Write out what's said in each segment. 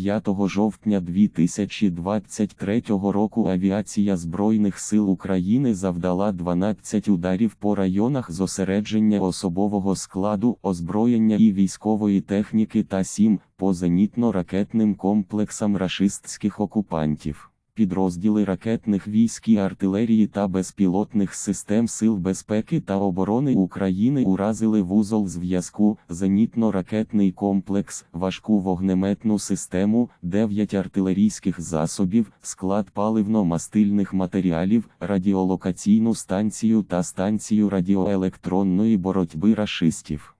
5 жовтня 2023 року авіація Збройних сил України завдала 12 ударів по районах зосередження особового складу, озброєння і військової техніки та 7 по зенітно-ракетним комплексам рашистських окупантів. Підрозділи ракетних військ і артилерії та безпілотних систем Сил безпеки та оборони України уразили вузол зв'язку, зенітно-ракетний комплекс, важку вогнеметну систему, 9 артилерійських засобів, склад паливно-мастильних матеріалів, радіолокаційну станцію та станцію радіоелектронної боротьби рашистів.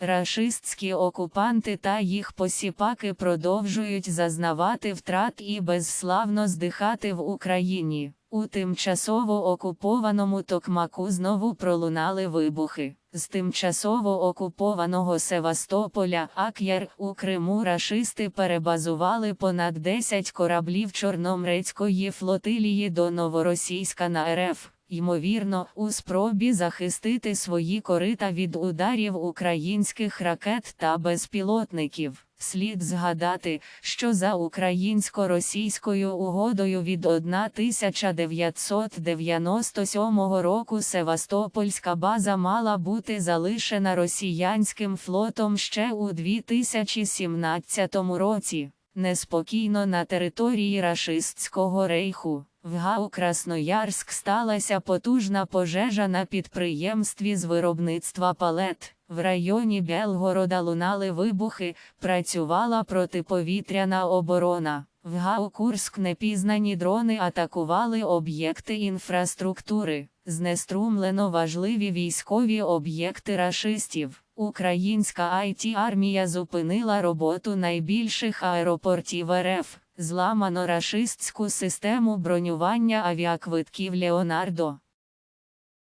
Рашистські окупанти та їх посіпаки продовжують зазнавати втрат і безславно здихати в Україні. У тимчасово окупованому Токмаку знову пролунали вибухи. З тимчасово окупованого Севастополя, Ак'яр у Криму рашисти перебазували понад 10 кораблів Чорноморецької флотилії до Новоросійська на РФ. Ймовірно, у спробі захистити свої корита від ударів українських ракет та безпілотників. Слід згадати, що за українсько-російською угодою від 1997 року Севастопольська база мала бути залишена росіянським флотом ще у 2017 році. Неспокійно на території рашистського рейху. В ГАУ Красноярськ сталася потужна пожежа на підприємстві з виробництва палет. В районі Белгорода лунали вибухи, працювала протиповітряна оборона. В ГАУ Курськ непізнані дрони атакували об'єкти інфраструктури. Знеструмлено важливі військові об'єкти рашистів. Українська it армія зупинила роботу найбільших аеропортів РФ. Зламано рашистську систему бронювання авіаквитків Леонардо.